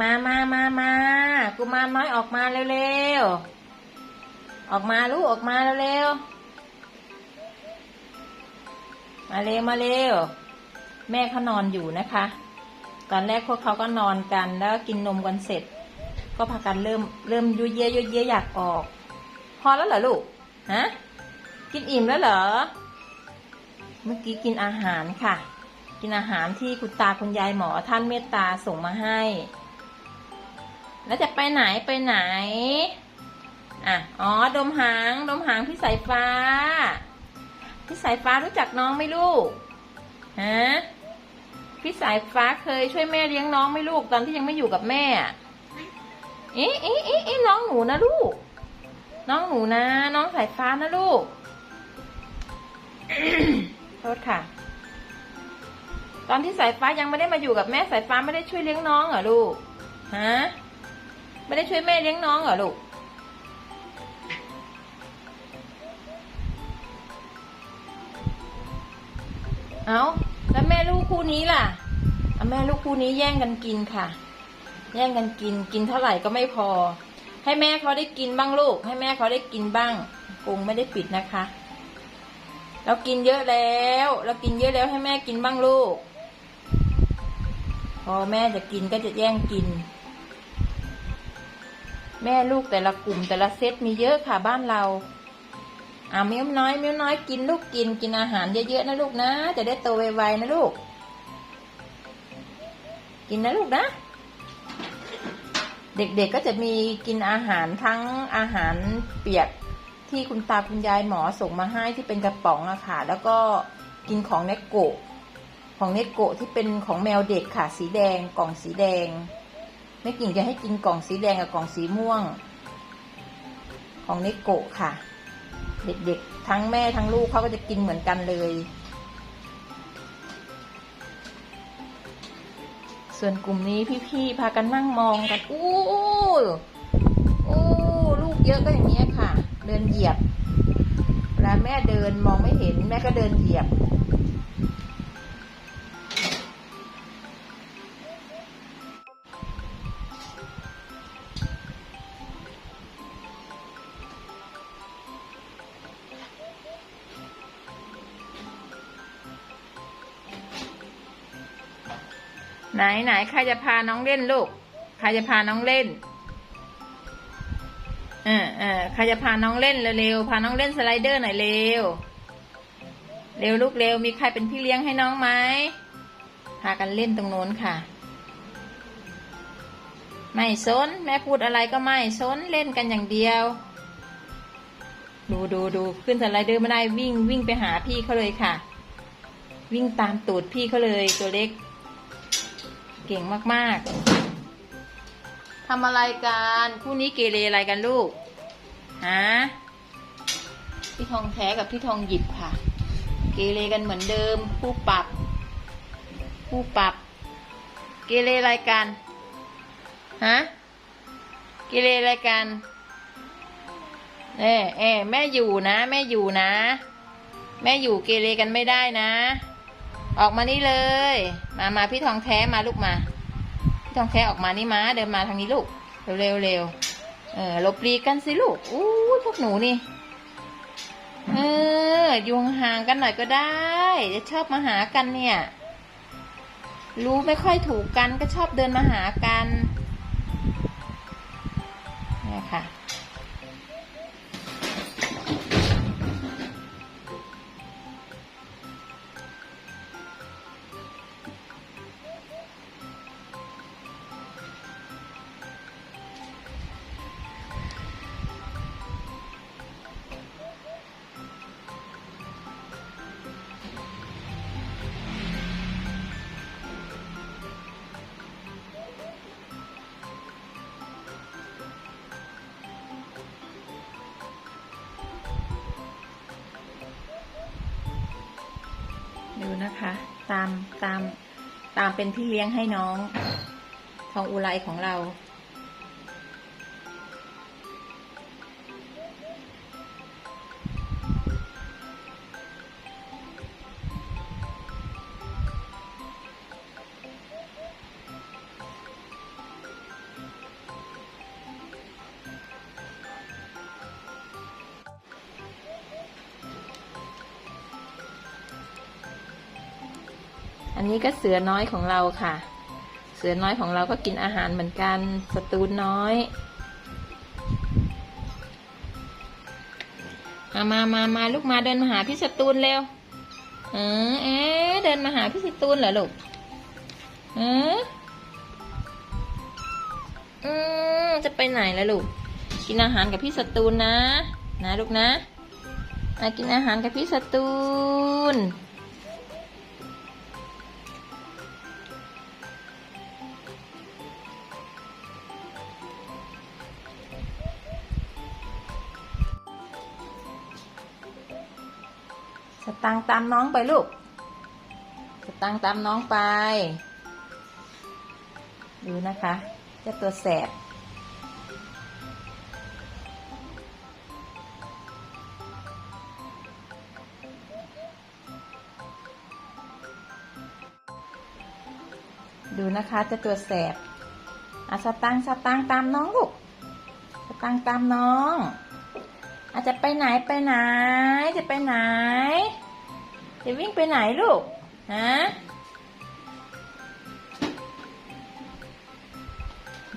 มามามามากุมารน้อยออกมาเร็วๆ ออกมาลูกออกมาเร็วๆ มาเร็วมาเร็ว แม่เขานอนอยู่นะคะ ตอนแรกพวกเขาก็นอนกันแล้วกินนมกันเสร็จ ก็พากันเริ่มเริ่มยุ่ยเยะยุ่ยเยะอยากออก พอแล้วเหรอลูก ฮะ กินอิ่มแล้วเหรอ เมื่อกี้กินอาหารค่ะกินอาหารที่คุณตาคุณยายหมอท่านเมตตาส่งมาให้ แล้วจะไปไหนไปไหน อะ อ๋อ ดมหาง ดมหางพี่สายฟ้า พี่สายฟ้ารู้จักน้องไหมลูก ฮะ พี่สายฟ้าเคยช่วยแม่เลี้ยงน้องไหมลูกตอนที่ยังไม่อยู่กับแม่อะเอ๊ะเอ๊ะเอ๊ะเอ๊ะน้องหนูนะลูก น้องหนูนะ น้องสายฟ้านะลูก โทษค่ะ ตอนที่สายฟ้ายังไม่ได้มาอยู่กับแม่สายฟ้าไม่ได้ช่วยเลี้ยงน้องเหรอลูก ฮะ ไม่ได้ช่วยแม่เลี้ยงน้องเหรอลูก เอาแล้วแม่ลูกคู่นี้ล่ะเอาแม่ลูกคู่นี้แย่งกันกินค่ะ แย่งกันกิน กินเท่าไหร่ก็ไม่พอ ให้แม่เขาได้กินบ้างลูก ให้แม่เขาได้กินบ้างกรงไม่ได้ปิดนะคะ เรากินเยอะแล้ว เรากินเยอะแล้วให้แม่กินบ้างลูก พอแม่จะกินก็จะแย่งกิน แม่ลูกแต่ละกลุ่มแต่ละเซตมีเยอะค่ะบ้านเราอ่ามิ้วน้อยมิ้วน้อยกินลูกกินกินอาหารเยอะๆนะลูกนะ จะได้โตไวๆนะลูก กินนะลูกนะ เด็กๆก็จะมีกินอาหารทั้งอาหารเปียกที่คุณตาคุณยายหมอส่งมาให้ที่เป็นกระป๋องอะค่ะ แล้วก็กินของเนโกะของเนโกะที่เป็นของแมวเด็กค่ะ สีแดงกล่องสีแดง แม่กิ่งจะให้กินกล่องสีแดงกับกล่องสีม่วง ของเนโกะค่ะ เด็กๆ ทั้งแม่ทั้งลูกเขาก็จะกินเหมือนกันเลย ส่วนกลุ่มนี้พี่ๆ พากันนั่งมองกัน อู้อู้ลูกเยอะก็อย่างนี้ค่ะ เดินเหยียบเวลาแม่เดินมองไม่เห็นแม่ก็เดินเหยียบ ไหนไหนใครจะพาน้องเล่นลูก ใครจะพาน้องเล่นเออเออใครจะพาน้องเล่นเร็วๆ พาน้องเล่นสไลเดอร์หน่อยเร็ว เร็วลูกเร็ว มีใครเป็นพี่เลี้ยงให้น้องไหม พากันเล่นตรงโน้นค่ะ ไม่สน แม่พูดอะไรก็ไม่สน เล่นกันอย่างเดียว ดูดูดูขึ้นสไลเดอร์ไม่ได้วิ่งวิ่งไปหาพี่เขาเลยค่ะ วิ่งตามตูดพี่เขาเลยตัวเล็ก เก่งมากๆทำอะไรกันคู่นี้เกเรอะไรกันลูกฮะพี่ทองแท้กับพี่ทองหยิบค่ะ เกเรกันเหมือนเดิมผู้ปรับผู้ปรับ เกเรอะไรกันฮะเกเรอะไรกันเอ่เอ่แม่อยู่นะ แม่อยู่นะ แม่อยู่เกเรกันไม่ได้นะ ออกมานี่เลย มามาพี่ทองแท้มาลูกมา พี่ทองแท้ออกมานี่มาเดินมาทางนี้ลูก เร็วเร็วเร็วเออลบลีกันสิลูกอู้พวกหนูนี่ เอออยู่ห่างกันหน่อยก็ได้ จะชอบมาหากันเนี่ย รู้ไม่ค่อยถูกกันก็ชอบเดินมาหากันเนี่ยค่ะ ดูนะคะ ตามตามตามเป็นพี่เลี้ยงให้น้อง ทองอุไรของเรา อันนี้ก็เสือน้อยของเราค่ะ เสือน้อยของเราก็กินอาหารเหมือนกัน สตูนน้อยมามามามาลูกมาเดินมาหาพี่สตูนเร็ว เออเอ๊เดินมาหาพี่สตูนเหรอลูก เอออืมจะไปไหนล่ะลูก กินอาหารกับพี่สตูนนะ นะลูกนะมากินอาหารกับพี่สตูน ตังตามน้องไปลูกสตังตามน้องไป ดูนะคะเจ้าตัวแสบดูนะคะจ้าตัวแสบอาสตังสตังตามน้องลูกสตังตามน้อง อาจจะไปไหนไปไหน จะไปไหน จะวิ่งไปไหนลูก ฮะ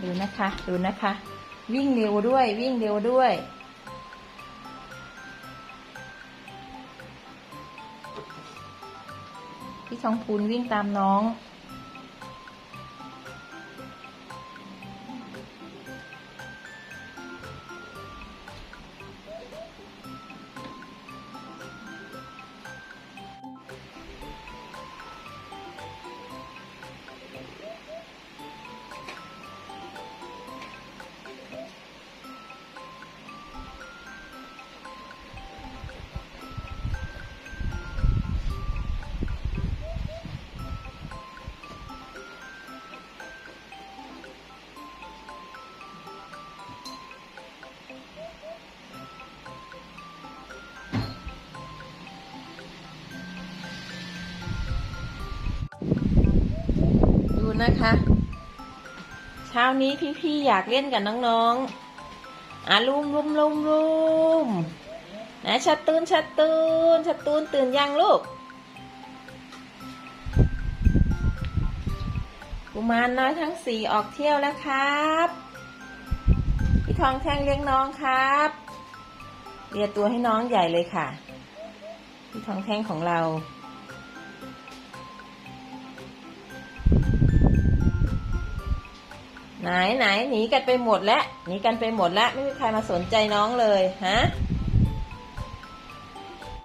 ดูนะคะ ดูนะคะ วิ่งเร็วด้วย วิ่งเร็วด้วยพี่ทองพูนวิ่งตามน้อง นะคะ เช้านี้พี่ๆอยากเล่นกับน้องๆอะลุมลุมลุมลุมนะชัดตูนชัดตูนชัดตูนตื่นยังลูกกุมารน้อยทั้งสี่ออกเที่ยวแล้วครับพี่ทองแท่งเลี้ยงน้องครับเรียตัวให้น้องใหญ่เลยค่ะพี่ทองแท่งของเรา ไหนไหนหนีกันไปหมดแล้วหนีกันไปหมดแล้วไม่มีใครมาสนใจน้องเลยฮะ